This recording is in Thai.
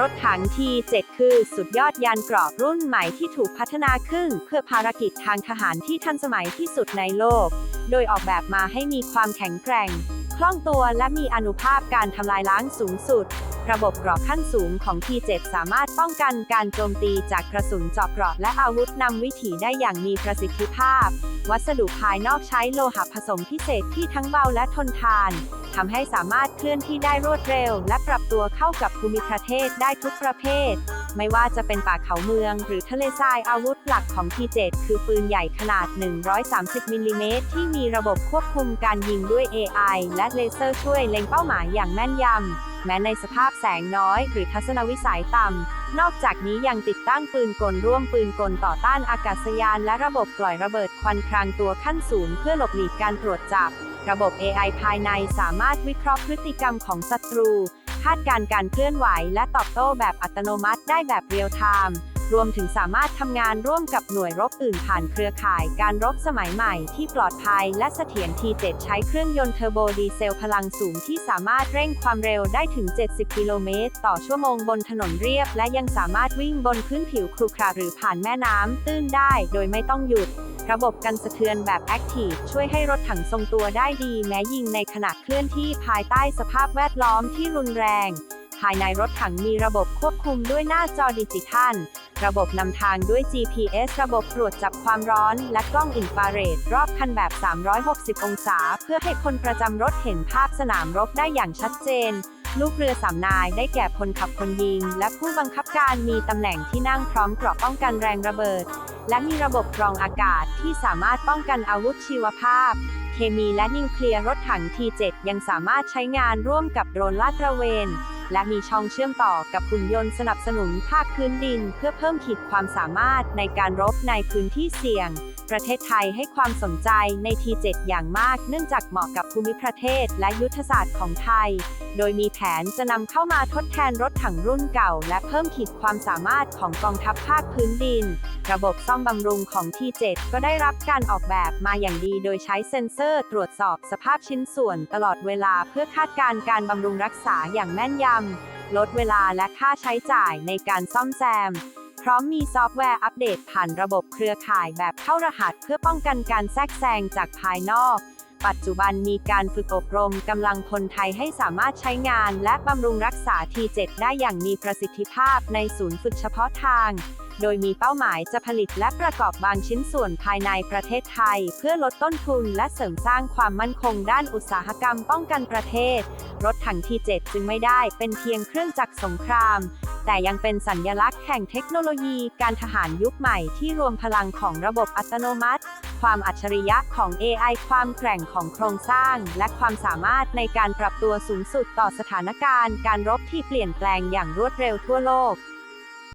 รถถัง T7 คือสุดยอดยานเกราะรุ่นใหม่ที่ถูกพัฒนาขึ้น เพื่อภารกิจทางทหารที่ทันสมัยที่สุดในโลก โดยออกแบบมาให้มีความแข็งแกร่ง คล่องตัวและมีอนุภาพการทำลายล้างสูงสุด ระบบเกราะขั้นสูงของ T7 สามารถป้องกันการโจมตีจากกระสุนเจาะเกราะและอาวุธนำวิถีได้อย่างมีประสิทธิภาพ วัสดุภายนอกใช้โลหะผสมพิเศษที่ทั้งเบาและทนทาน ทำให้สามารถเคลื่อนที่ได้รวดเร็ว และปรับตัวเข้ากับภูมิประเทศได้ทุกประเภท ไม่ว่าจะเป็นป่าเขาเมือง หรือทะเลทรายอาวุธหลักของ T7 คือปืนใหญ่ขนาด 130มิลลิเมตรที่มีระบบควบคุมการยิงด้วย AI และเลเซอร์ช่วยเล็งเป้าหมายอย่างแม่นยำ แม้ในสภาพแสงน้อย หรือทัศนวิสัยต่ำ นอกจากนี้ยังติดตั้งปืนกลร่วมปืนกลต่อต้านอากาศยาน และระบบปล่อยระเบิดควันครางตัวขั้นสูงเพื่อหลบหลีกการตรวจจับ ระบบ AI ภายในสามารถวิเคราะห์พฤติกรรมของศัตรู คาดการณ์การเคลื่อนไหว และตอบโต้แบบอัตโนมัติได้แบบเรียลไทม์ รวมถึงสามารถทำงานร่วมกับหน่วยรบอื่นผ่านเครือข่ายการรบสมัยใหม่ที่ปลอดภัยและเสถียร T7 ใช้เครื่องยนต์เทอร์โบดีเซลพลังสูงที่สามารถเร่งความเร็วได้ถึง 70 กิโลเมตร ต่อชั่วโมงบนถนนเรียบ และยังสามารถวิ่งบนพื้นผิวครุขระหรือผ่านแม่น้ำตื้นได้โดยไม่ต้องหยุดระบบกันสะเทือนแบบ Active ช่วยให้รถถังทรงตัวได้ดีแม้ยิงในขณะเคลื่อนที่ภายใต้สภาพแวดล้อมที่รุนแรง ภายในรถถังมีระบบควบคุมด้วยหน้าจอดิจิทัล ระบบนำทางด้วย GPS ระบบตรวจจับความร้อน และกล้องอินฟราเรดรอบคันแบบ 360 องศา เพื่อให้คนประจำรถเห็นภาพสนามรบได้อย่างชัดเจน ลูกเรือสามนายได้แก่พลขับคนยิง และผู้บังคับการมีตำแหน่งที่นั่งพร้อมเกราะป้องกันแรงระเบิด และมีระบบกรองอากาศที่สามารถป้องกันอาวุธชีวภาพเคมีและนิวเคลียร์รถถัง T7 ยังสามารถใช้งานร่วมกับโดรนลาดตระเวน และมีช่องเชื่อมต่อกับหุ่นยนต์สนับสนุนภาคพื้นดิน เพื่อเพิ่มขีดความสามารถในการรบในพื้นที่เสี่ยง ประเทศไทยให้ความสนใจใน T7 อย่างมาก เนื่องจากเหมาะกับภูมิประเทศและยุทธศาสตร์ของไทย โดยมีแผนจะนำเข้ามาทดแทนรถถังรุ่นเก่า และเพิ่มขีดความสามารถของกองทัพภาคพื้นดิน ระบบซ่อมบำรุงของ T7 ก็ได้รับการออกแบบมาอย่างดี โดยใช้เซ็นเซอร์ตรวจสอบสภาพชิ้นส่วนตลอดเวลาเพื่อคาดการณ์การบำรุงรักษาอย่างแม่นยำลดเวลาและค่าใช้จ่ายในการซ่อมแซม พร้อมมีซอฟต์แวร์อัปเดตผ่านระบบเครือข่ายแบบเข้ารหัสเพื่อป้องกันการแทรกแซงจากภายนอก ปัจจุบันมีการฝึกอบรมกำลังพลไทยให้สามารถใช้งานและบำรุงรักษา T7 ได้อย่างมีประสิทธิภาพในศูนย์ฝึกเฉพาะทาง โดยมีเป้าหมายจะผลิตและประกอบบางชิ้นส่วนภายในประเทศไทย เพื่อลดต้นทุนและเสริมสร้างความมั่นคงด้านอุตสาหกรรมป้องกันประเทศ รถถัง T7 จึงไม่ได้เป็นเพียงเครื่องจักรสงคราม แต่ยังเป็นสัญลักษณ์แห่งเทคโนโลยีการทหารยุคใหม่ที่รวมพลังของระบบอัตโนมัติ ความอัจฉริยะของ AI ความแกร่งของโครงสร้าง และความสามารถในการปรับตัวสูงสุดต่อสถานการณ์ การรบที่เปลี่ยนแปลงอย่างรวดเร็วทั่วโลก